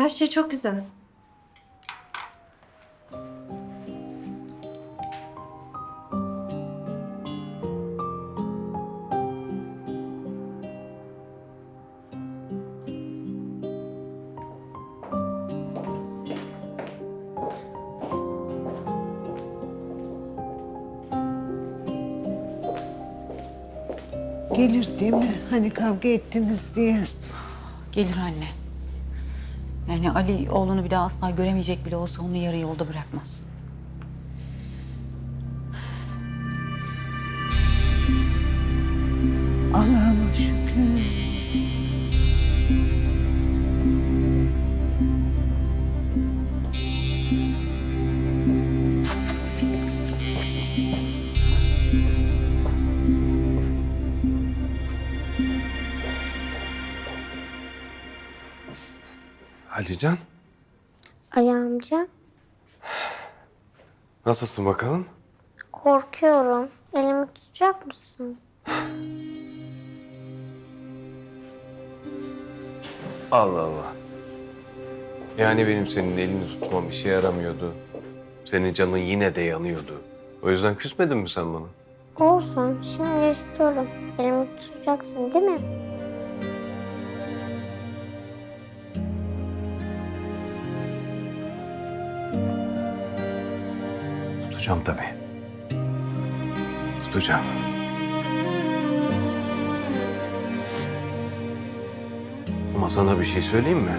Her şey çok güzel. Gelir değil mi? Hani kavga ettiniz diye. Gelir anne. Yani Ali oğlunu bir daha asla göremeyecek bile olsa onu yarı yolda bırakmaz. Allah'ıma Alican, Ali amca, nasılsın bakalım? korkuyorum. Elimi tutacak mısın? Allah Allah. Yani benim senin elini tutmam işe yaramıyordu. Senin canın yine de yanıyordu. O yüzden küsmedin mi sen bana? Olsun, şimdi istiyorum. Elimi tutacaksın değil mi? Tutacağım tabii. Tutacağım. Ama sana bir şey söyleyeyim mi?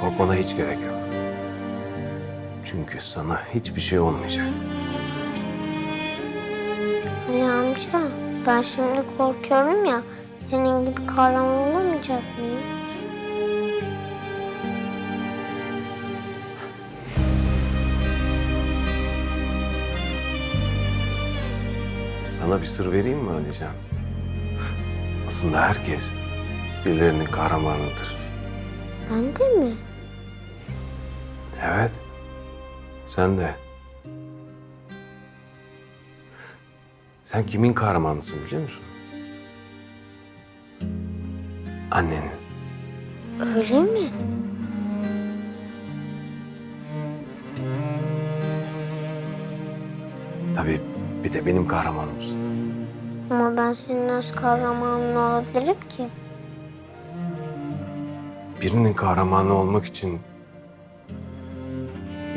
Korkmana hiç gerek yok. Çünkü sana hiçbir şey olmayacak. Ali amca, ben şimdi korkuyorum ya. Senin gibi kahraman olamayacak mıyım? Sana bir sır vereyim mi Alican? Aslında herkes birilerinin kahramanıdır. Ben de mi? Evet. Sen de. Sen kimin kahramanısın biliyor musun? Annenin. Öyle mi? Bir de benim kahramanımsın. Ama ben senin nasıl kahramanın olabilirim ki? Birinin kahramanı olmak için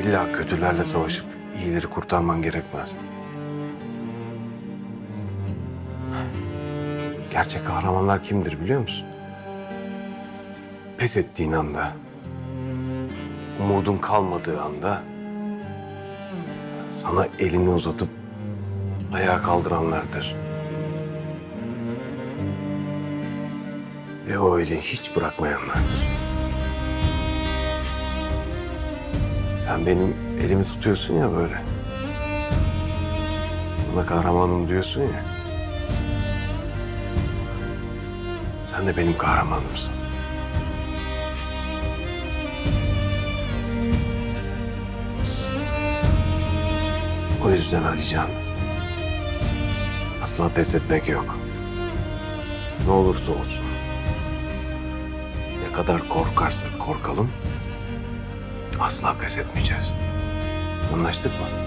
illa kötülerle savaşıp iyileri kurtarman gerekmez. Gerçek kahramanlar kimdir biliyor musun? Pes ettiğin anda, umudun kalmadığı anda sana elini uzatıp ayağa kaldıranlardır. Ve o eli hiç bırakmayanlardır. Sen benim elimi tutuyorsun ya böyle. Buna kahramanım diyorsun ya. Sen de benim kahramanımsın. O yüzden Alican. Asla pes etmek yok. Ne olursa olsun. Ne kadar korkarsak korkalım. Asla pes etmeyeceğiz. Anlaştık mı?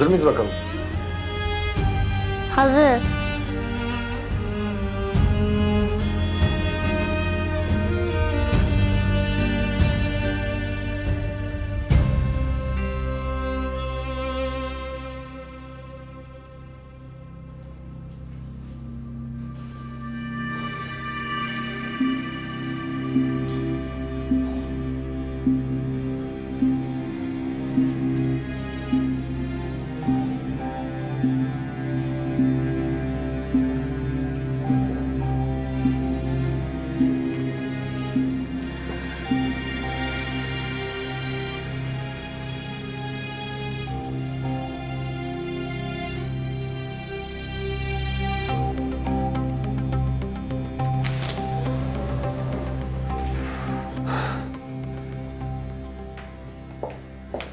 Hazır mıyız bakalım? Hazırız.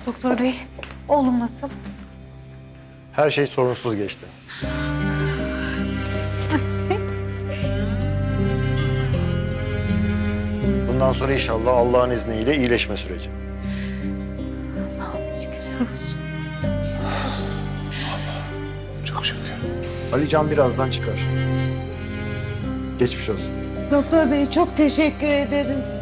Doktor bey. Oğlum nasıl? Her şey sorunsuz geçti. Bundan sonra inşallah Allah'ın izniyle iyileşme süreci. Çok şükür. Ali Can birazdan çıkar. Geçmiş olsun. Doktor bey çok teşekkür ederiz.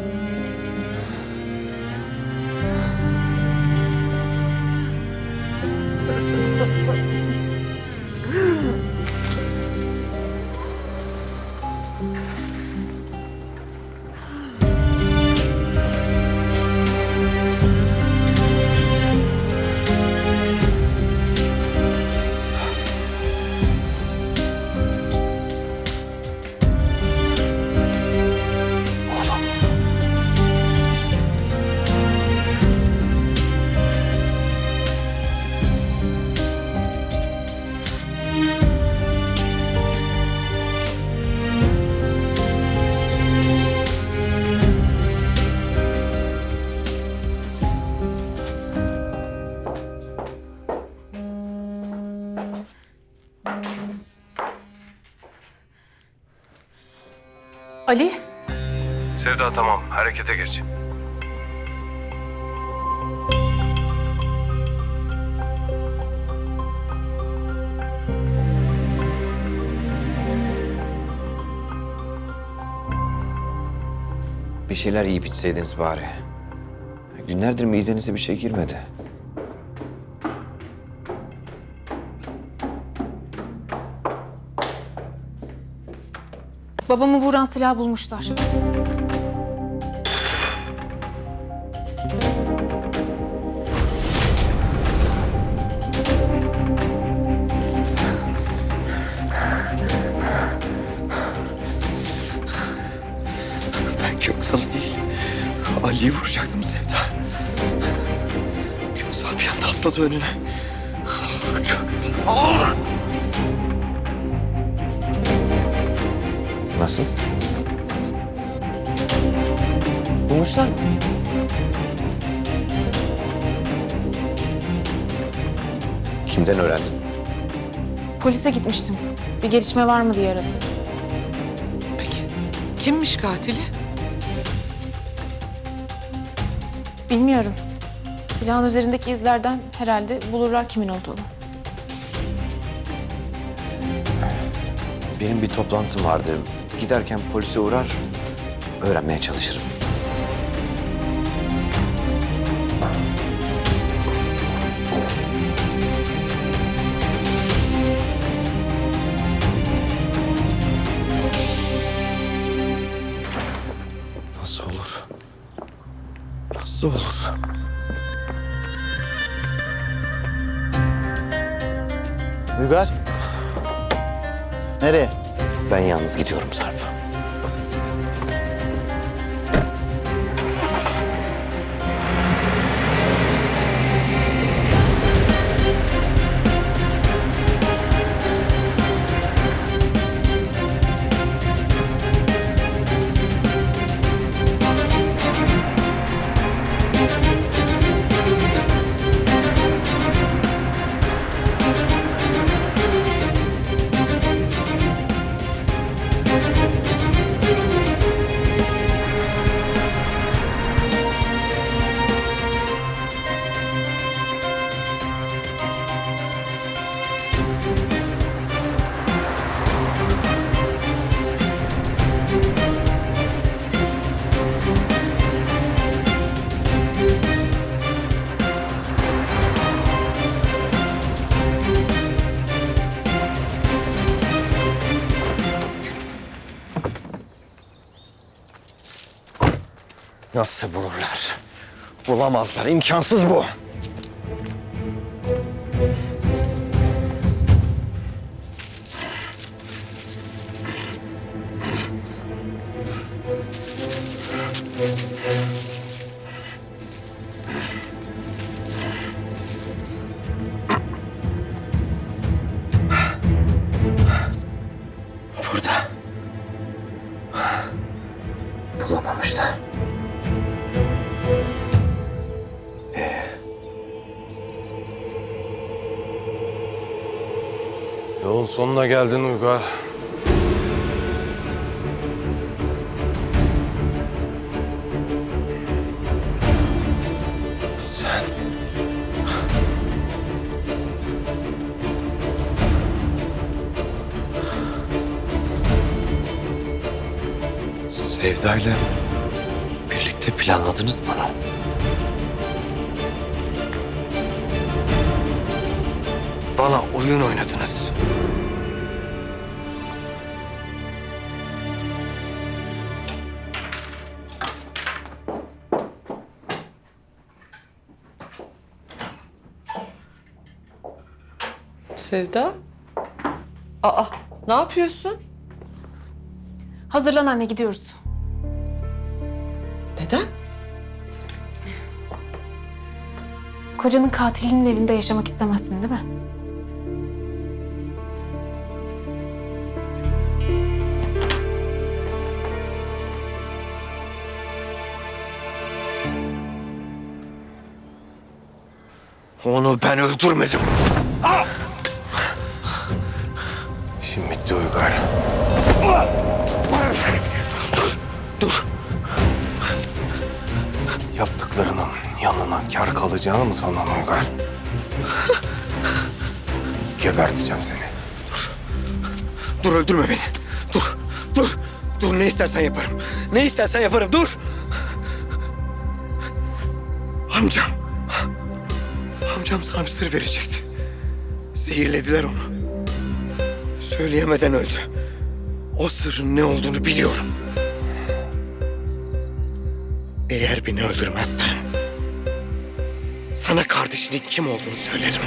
Ali, Sevda tamam. Harekete geç. Bir şeyler yiyip içseydiniz bari. Günlerdir midenize bir şey girmedi. Babamı vuran silah bulmuşlar. Ben Köksal değil. Ali'yi vuracaktım Sevda. Köksal bir anda atladı önüne. Ah, Köksal. Ah! Nasıl? Bulmuşlar mı? Kimden öğrendin? Polise gitmiştim. Bir gelişme var mı diye aradım. Peki kimmiş katili? Bilmiyorum. Silahın üzerindeki izlerden herhalde bulurlar kimin olduğunu. Benim bir toplantım vardı. Giderken polise uğrar, öğrenmeye çalışırım. Nasıl olur? Nasıl olur? Uygar. Nereye? Ben yalnız gidiyorum Sarp. Nasıl bulurlar? Bulamazlar. imkansız bu. Yolun sonuna geldin Uygar. Sen... Sevda'yla birlikte planladınız mı Bana oyun oynadınız. Sevda? Aa, ne yapıyorsun? Hazırlan anne gidiyoruz. Neden? Kocanın katilinin evinde yaşamak istemezsin değil mi? Onu ben öldürmedim. İşim bitti Uygar. Yaptıklarının yanına kar kalacağını mı sandın Uygar? Geberteceğim seni. Dur öldürme beni. Dur. Dur. Dur ne istersen yaparım. Ne istersen yaparım. Dur. Amcam. Amcam sana bir sır verecekti. Zehirlediler onu. Söyleyemeden öldü. O sırrın ne olduğunu biliyorum. Eğer beni öldürmezsen... ...sana kardeşinin kim olduğunu söylerim.